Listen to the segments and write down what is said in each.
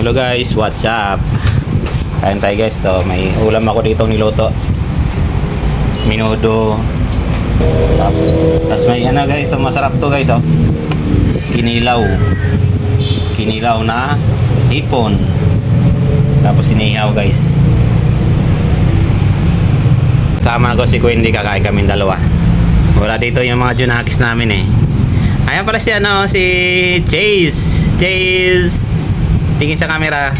Hello guys, what's up? Kain tayo guys to. May ulam ako dito niluto. Minudo. Tapos may ano guys, to masarap to guys oh. Kinilaw. Kinilaw na hipon. Tapos sinihaw guys. Sama ko si Quindy kakain kami dalawa. Wala dito yung mga junakis namin eh. Ayan pala si ano, si Chase. Chase. Tingin sa camera.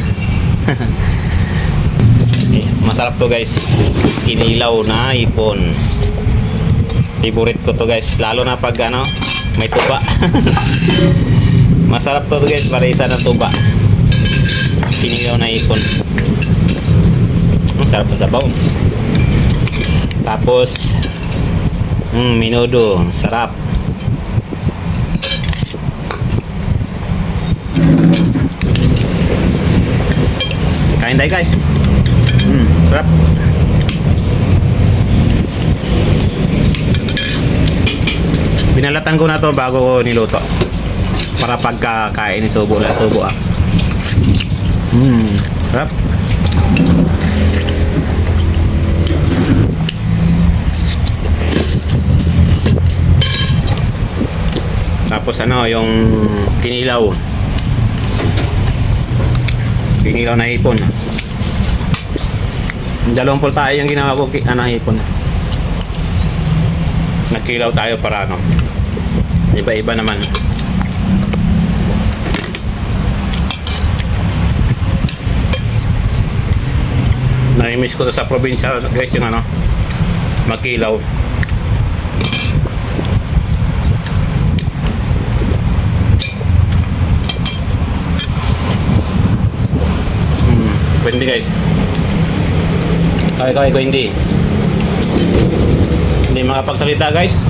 Eh, Masarap to guys. Kinilaw na ipon. Favorite ko to guys. Lalo na pag ano, may tuba. Masarap to guys. Parisa ng tuba. Kinilaw na ipon. Masarap na sabaw. Tapos, mm, minudo. Sarap. Kain tayo guys. Mm, sarap. Binalatan ko na to bago ko niluto. Para pagkakain ni subo na subo ah. Mm, sarap. Tapos ano, yung kinilaw. Kinilaw na hipon. Dalawang pul tayo yung ginawa ko, ano, hipon. Nagkilaw tayo para ano. Iba-iba naman. Na-miss ko sa probinsya, guys, yung ano, magkilaw. Pwede guys. Kaya kaya ko hindi. Hindi makapagsalita guys.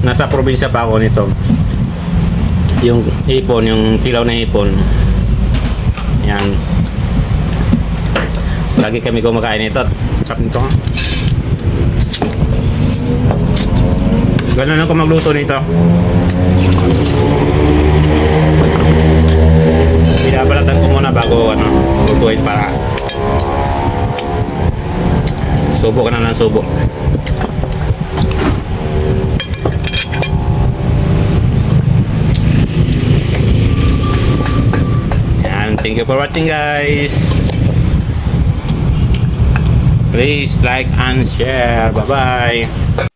Nasa probinsya pa ako nito. Yung hipon, yung kilaw na hipon. Yan. Lagi kami kumakain nito. Sarap nito. Ganun ako magluto nito. Lutuin para subo ka na ng subo. Yan, thank you for watching guys. Please like and share. Bye-bye.